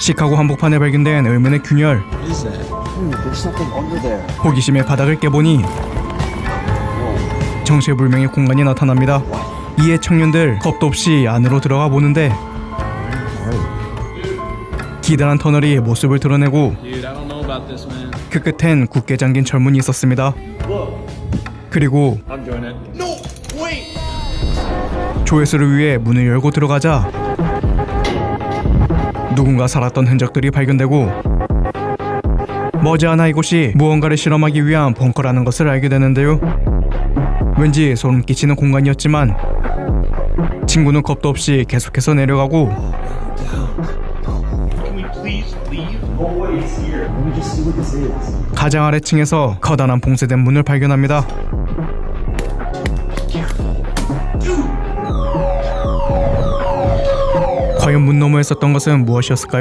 시카고 한복판에 발견된 의문의 균열. 호기심에 바닥을 깨보니 정체불명의 공간이 나타납니다. 이에 청년들 겁도 없이 안으로 들어가 보는데 기다란 터널이 모습을 드러내고. 그 끝엔 굳게 잠긴 철문이 있었습니다. 그리고. 조회수를 위해 문을 열고 들어가자 누군가 살았던 흔적들이 발견되고 머지않아 이곳이 무언가를 실험하기 위한 벙커라는 것을 알게 되는데요. 왠지 소름 끼치는 공간이었지만 친구는 겁도 없이 계속해서 내려가고. 가장 아래층에서 커다란 봉쇄된 문을 발견합니다. 과연 문 너머에 있었던 것은 무엇이었을까요?